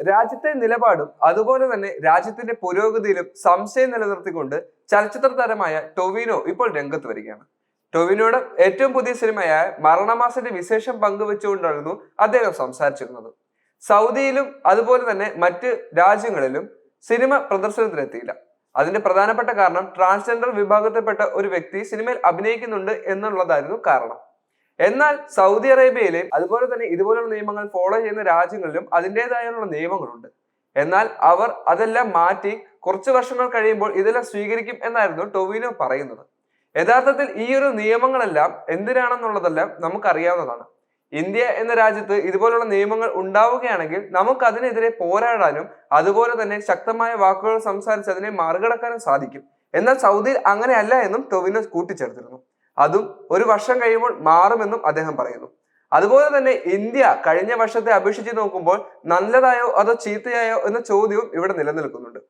രാജ്യത്തെ നിലപാടും അതുപോലെ തന്നെ രാജ്യത്തിന്റെ പുരോഗതിയിലും സംശയം നിലനിർത്തിക്കൊണ്ട് ചലച്ചിത്ര താരമായ ടൊവിനോ ഇപ്പോൾ രംഗത്ത് വരികയാണ്. ടൊവിനോയുടെ ഏറ്റവും പുതിയ സിനിമയായ മരണമാസന്റെ വിശേഷം പങ്കുവെച്ചുകൊണ്ടായിരുന്നു അദ്ദേഹം സംസാരിച്ചിരുന്നത്. സൗദിയിലും അതുപോലെ തന്നെ മറ്റ് രാജ്യങ്ങളിലും സിനിമ പ്രദർശനത്തിനെത്തിയില്ല. അതിന്റെ പ്രധാനപ്പെട്ട കാരണം ട്രാൻസ്ജെൻഡർ വിഭാഗത്തിൽപ്പെട്ട ഒരു വ്യക്തി സിനിമയിൽ അഭിനയിക്കുന്നുണ്ട് എന്നുള്ളതായിരുന്നു കാരണം. എന്നാൽ സൗദി അറേബ്യയിലെ അതുപോലെ തന്നെ ഇതുപോലുള്ള നിയമങ്ങൾ ഫോളോ ചെയ്യുന്ന രാജ്യങ്ങളിലും അതിന്റെതായുള്ള നിയമങ്ങളുണ്ട്. എന്നാൽ അവർ അതെല്ലാം മാറ്റി കുറച്ച് വർഷങ്ങൾ കഴിയുമ്പോൾ ഇതെല്ലാം സ്വീകരിക്കും എന്നായിരുന്നു ടൊവിനോ പറയുന്നത്. യഥാർത്ഥത്തിൽ ഈ ഒരു നിയമങ്ങളെല്ലാം എന്തിനാണെന്നുള്ളതെല്ലാം നമുക്കറിയാവുന്നതാണ്. ഇന്ത്യ എന്ന രാജ്യത്ത് ഇതുപോലുള്ള നിയമങ്ങൾ ഉണ്ടാവുകയാണെങ്കിൽ നമുക്ക് അതിനെതിരെ പോരാടാനും അതുപോലെ തന്നെ ശക്തമായ വാക്കുകൾ സംസാരിച്ച് അതിനെ മറികടക്കാനും സാധിക്കും. എന്നാൽ സൗദിയിൽ അങ്ങനെയല്ല എന്നും ടൊവിനോ കൂട്ടിച്ചേർത്തിരുന്നു. അതും ഒരു വർഷം കഴിയുമ്പോൾ മാറുമെന്നും അദ്ദേഹം പറയുന്നു. അതുപോലെ തന്നെ ഇന്ത്യ കഴിഞ്ഞ വർഷത്തെ അപേക്ഷിച്ച് നോക്കുമ്പോൾ നല്ലതായോ അതോ ചീത്തയായോ എന്ന ചോദ്യവും ഇവിടെ നിലനിൽക്കുന്നുണ്ട്.